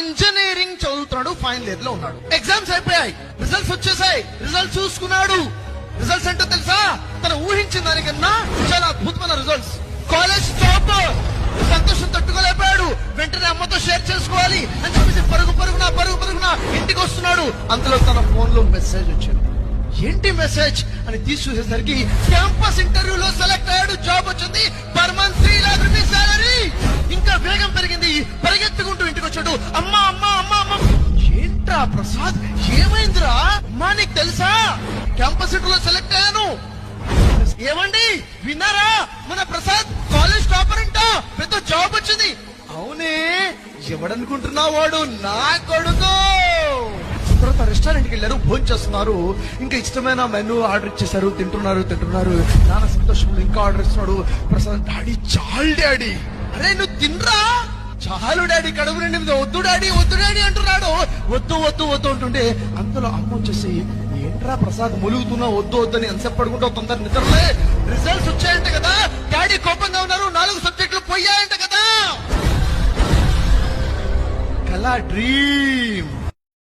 Engineering చదువుతున్నాడు final ఇయర్లో ఉన్నాడు. ఎగ్జామ్స్ అయిపోయాయి. రిజల్ట్స్ వచ్చేసాయి. రిజల్ట్స్ చూసుకున్నాడు. రిజల్ట్స్ ఏంటో తెలుసా? తను ఊహించిన దానికన్నా చాలా అద్భుతమైన రిజల్ట్స్ కాలేజ్ టాప్ సంతోషం తట్టుకోలేకపోయాడు వెంటనే అమ్మతో షేర్ చేసుకోవాలి అని చెప్పేసి పరుగు పరుగున పరుగు పరుగున ఇంటికి వస్తున్నాడు. అంతలో తన ఫోన్లో మెసేజ్ వచ్చింది. ఏంటి మెసేజ్ అని తీసుకునేసరికి క్యాంపస్ ఇంటర్వ్యూలో సెలెక్ట్ అయ్యాడు. జాబ్ వచ్చింది. ప్రసాద్ ఏమైందిరా? అమ్మా నీకు తెలుసా? క్యాంపస్లో సెలెక్ట్ అయ్యాను. ఏమండి? విన్నారా? మన ప్రసాద్ కాలేజ్ టాపర్ అంట. పెద్ద జాబ్ వచ్చింది. అవునే ఎవడనుకుంటున్నా వాడు? నా కొడుకు. తర్వాత రెస్టారెంట్కి వెళ్ళారు భోజనం చేస్తున్నారు. ఇంకా ఇష్టమైన మెనూ ఆర్డర్ ఇచ్చేసారు తింటున్నారు తింటున్నారు. నాన్న సంతోషంలో ఇంకా ఆర్డర్ ఇస్తున్నాడు. ప్రసాద్ డాడీ చాల్ డాడీ. అరే నువ్వు తినరా? హలో డాడీ కడుపు నిండి మీద వద్దు డాడీ వద్దు డాడీ అంటున్నాడు. వద్దు వద్దు వద్దు అంటుంటే అందులో అమ్మ వచ్చేసి ఏంట్రా ప్రసాద్ ములుగుతున్నా వద్దు వద్దని ఎంతసేపు పడుకుంటావు తొందర నిద్రలే. రిజల్ట్స్ వచ్చాయంట కదా. డాడీ కోపంగా ఉన్నారు. నాలుగు సబ్జెక్టులు పోయాయంట కదా. కళ డ్రీమ్